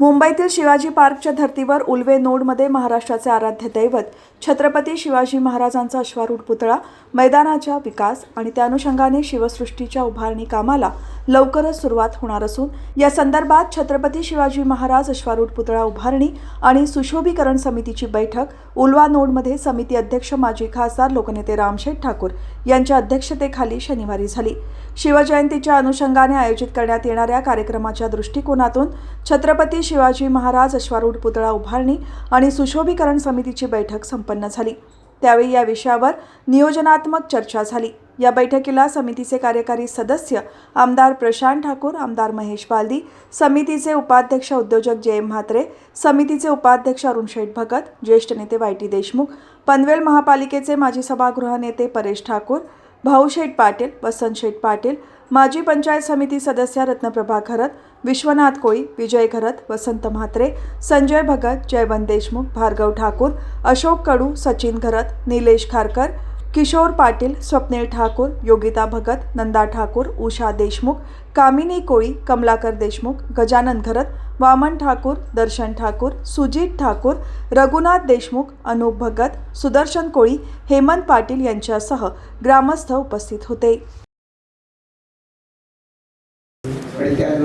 मुंबईतील शिवाजी पार्कच्या धर्तीवर उल्वे नोडमध्ये महाराष्ट्राचे आराध्य दैवत छत्रपती शिवाजी महाराजांचा अश्वारूढ पुतळा मैदानाच्या विकास आणि त्या अनुषंगाने शिवसृष्टीच्या उभारणी कामाला लवकरच सुरुवात होणार असून या संदर्भात छत्रपती शिवाजी महाराज अश्वारूढ पुतळा उभारणी आणि सुशोभीकरण समितीची बैठक उल्वा नोडमध्ये समिती अध्यक्ष माजी खासदार लोकनेते रामशेठ ठाकूर यांच्या अध्यक्षतेखाली शनिवारी झाली. शिवजयंतीच्या अनुषंगाने आयोजित करण्यात येणाऱ्या कार्यक्रमाच्या दृष्टिकोनातून छत्रपती शिवाजी महाराज अश्वारूढ पुतळा उभारणी आणि सुशोभीकरण समितीची बैठक संपन्न झाली. त्यावेळी या विषयावर नियोजनात्मक चर्चा झाली. या बैठकीला समितीचे कार्यकारी सदस्य आमदार प्रशांत ठाकूर आमदार महेश बालदी समितीचे उपाध्यक्ष उद्योजक जे एम म्हात्रे समितीचे उपाध्यक्ष अरुण शेठ भगत ज्येष्ठ नेते वाय टी देशमुख पनवेल महापालिकेचे माजी सभागृह नेते परेश ठाकूर भाऊशेठ पाटील वसंत शेठ पाटील माजी पंचायत समिती सदस्य रत्नप्रभा खरत विश्वनाथ कोळी विजय खरत वसंत म्हात्रे संजय भगत जयवंत देशमुख भार्गव ठाकूर अशोक कडू सचिन खरत निलेश खारकर किशोर पाटील स्वप्नील ठाकूर योगिता भगत नंदा ठाकूर उषा देशमुख कामिनी कोळी कमलाकर देशमुख गजानन घरत वामन ठाकूर दर्शन ठाकूर सुजित ठाकूर रघुनाथ देशमुख अनूप भगत सुदर्शन कोळी हेमंत पाटील यांच्यासह ग्रामस्थ उपस्थित होते.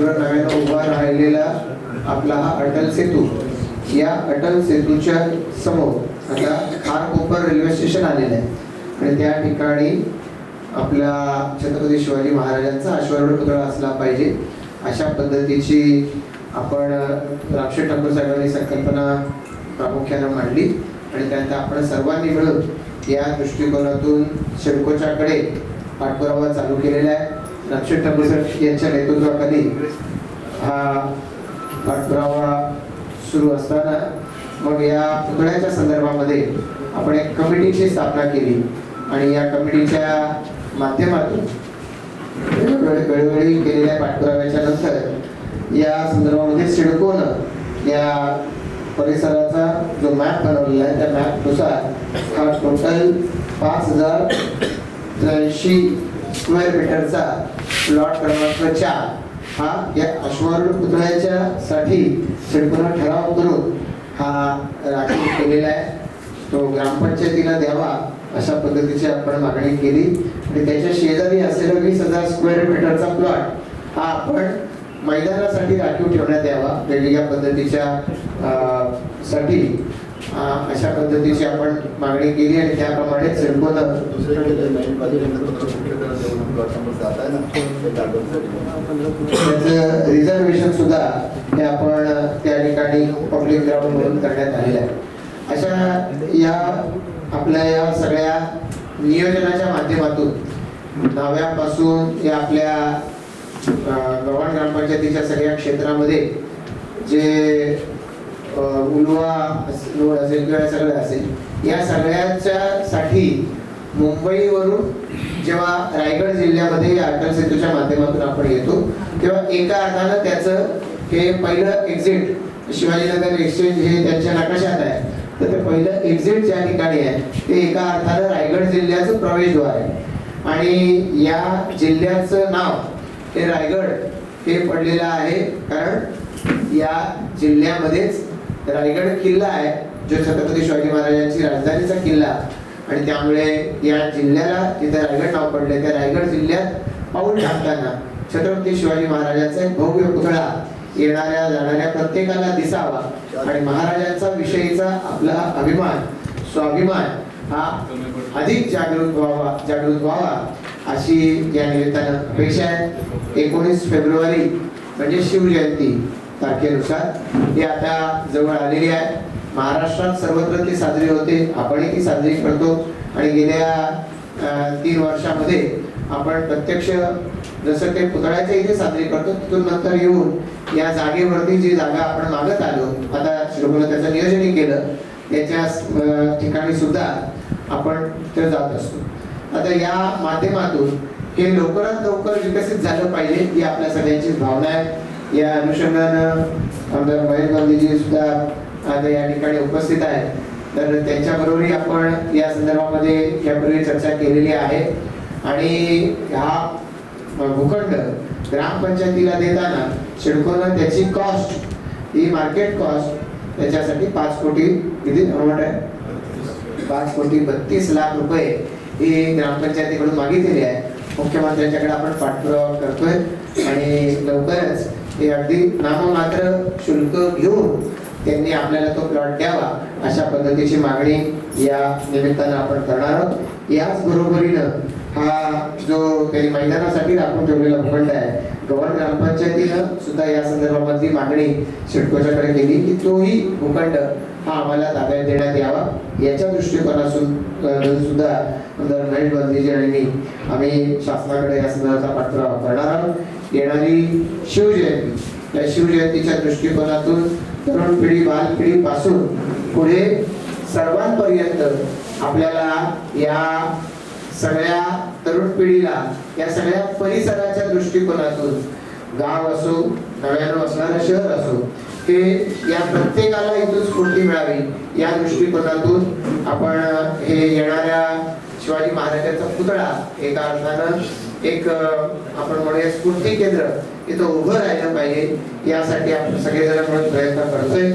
आणि नव्यानं उभा राहिलेला आपला हा अटल सेतू. या अटल सेतूच्या समोर आता खारकोपर रेल्वे स्टेशन आलेलं आहे. आणि त्या ठिकाणी आपला छत्रपती शिवाजी महाराजांचा अश्वारूढ पुतळा असला पाहिजे. अशा पद्धतीची आपण रामशेठ ठाकूर साहेबांनी संकल्पना प्रामुख्यानं मांडली. आणि त्यानंतर आपण सर्वांनी मिळून या दृष्टिकोनातून शिडकोच्याकडे पाठपुरावा चालू केलेला आहे. रामशेठ ठाकूर यांच्या नेतृत्वाखाली हा पाठपुरावा सुरू असताना मग या पुतळ्याच्या संदर्भामध्ये आपण एक कमिटीची स्थापना केली आणि या कमिटीच्या माध्यमातून वेळोवेळी केलेल्या पाठपुराव्याच्या नंतर या संदर्भामध्ये सिडकोनं या परिसराचा जो मॅप बनवलेला आहे त्या मॅपनुसार हा टोटल पाच हजार त्र्याऐंशी स्क्वेअर मीटरचा प्लॉट क्रमांक चार हा या अश्वारूढ पुतळ्याच्या साठी सिडकोनं ठराव करून हा राखीव केलेला आहे. तो ग्रामपंचायतीला द्यावा अशा पद्धतीची आपण मागणी केली. आणि त्याच्या शेजारी असलेला वीस हजार स्क्वेअर मीटरचा प्लॉट हा आपण मैदानासाठी राखीव ठेवण्यात यावा. वेगवेगळ्या पद्धतीच्या साठी अशा पद्धतीची आपण मागणी केली आणि त्याप्रमाणे सिडकोनं त्याचं रिझर्वेशन सुद्धा हे आपण त्या ठिकाणी पब्लिक ग्राउंड म्हणून करण्यात आलेलं आहे. अशा या आपल्या या सगळ्या नियोजनाच्या माध्यमातून नव्यापासून या आपल्या गव्हाण ग्रामपंचायतीच्या सगळ्या क्षेत्रामध्ये जे अं, रोड असेल किंवा सगळं असेल या सगळ्याच्या साठी मुंबईवरून जेव्हा रायगड जिल्ह्यामध्ये या अटल सेतूच्या माध्यमातून आपण येतो तेव्हा एका अर्थानं त्याचं हे पहिलं एक्झिट शिवाजीनगर एक्सचेंज हे त्यांच्या नकाशात आहे. तर ते पहिलं एक्झिट ज्या ठिकाणी आहे ते एका अर्थानं रायगड जिल्ह्याचं प्रवेशद्वार आहे. आणि या जिल्ह्याचं नाव हे रायगड हे पडलेलं आहे कारण या जिल्ह्यामध्येच रायगड किल्ला आहे जो छत्रपती शिवाजी महाराजांची राजधानीचा किल्ला. आणि त्यामुळे या जिल्ह्याला जिथे रायगड नाव पडले त्या रायगड जिल्ह्यात पाऊल टाकताना छत्रपती शिवाजी महाराजांचा एक भव्य पुतळा येणाऱ्या जाणाऱ्या प्रत्येकाला दिसावा. आणि महाराजांचा विषयीचा आपला अभिमान स्वाभिमान हा अधिक जागृत व्हावा जागृत व्हावा अशी या निमित्तानं अपेक्षा आहे. एकोणीस फेब्रुवारी म्हणजे शिवजयंती. तारखेनुसार. ही आता जवळ आलेली आहे. महाराष्ट्रात सर्वत्र ती साजरी होते. आपणही ती साजरी करतो. आणि गेल्या तीन वर्षामध्ये आपण प्रत्यक्ष जसं ते पुतळ्याच्या इथे साजरी करतो तिथून नंतर येऊन या जागेवरती जी जागा आपण मागत आलो आता श्रीगोला त्याचं नियोजनही केलं त्याच्या ठिकाणी सुद्धा आपण ते जात असतो. आता या माध्यमातून हे लवकरात लवकर विकसित झालं पाहिजे ही आपल्या सगळ्यांची भावना आहे. या अनुषंगानं आमदार महेश गांधीजी सुद्धा आता या ठिकाणी उपस्थित आहेत. तर त्यांच्याबरोबरही आपण या संदर्भामध्ये यापूर्वी चर्चा केलेली आहे. आणि हा भूखंड ग्रामपंचायतीला देताना सिडकोनं त्याची कॉस्ट ही मार्केट कॉस्ट त्याच्यासाठी पाच कोटी किती अमाऊंट आहे? पाच कोटी बत्तीस लाख रुपये ही ग्रामपंचायतीकडून मागितलेली आहे. मुख्यमंत्र्यांच्याकडे आपण पाठपुरावा करतोय आणि लवकरच हे अगदी नाममात्र शुल्क घेऊन त्यांनी आपल्याला तो प्लॉट द्यावा अशा पद्धतीची मागणी या निमित्तानं आपण करणार आहोत. याच बरोबरीनं हा जो काही मैदानासाठी राखून ठेवलेला भूखंड आहे गव्हर्न ग्रामपंचायतीनं सुद्धा या संदर्भामधली मागणी सिडकोच्याकडे केली की तोही भूखंड हा आम्हाला ताब्यात देण्यात यावा. याच्या दृष्टिकोनातून सुद्धा आमदार महेश बंदीजी आणि मी आम्ही शासनाकडे या संदर्भाचा पाठपुरावा करणार आहोत. येणारी शिवजयंती. या शिवजयंतीच्या दृष्टिकोनातून तरुण पिढी बाल पिढीपासून पुढे सर्वांपर्यंत आपल्याला या सगळ्या तरुण पिढीला या सगळ्या परिसराच्या दृष्टिकोनातून गाव असो नव्यानं असणारं शहर असो हे या प्रत्येकाला इथून स्फूर्ती मिळावी या दृष्टिकोनातून आपण हे येणाऱ्या शिवाजी महाराजांचा पुतळा एका अर्थानं एक आपण म्हणूया स्फूर्ती केंद्र इथं उभं राहिलं पाहिजे. यासाठी आपण सगळेजण म्हणून प्रयत्न करतोय.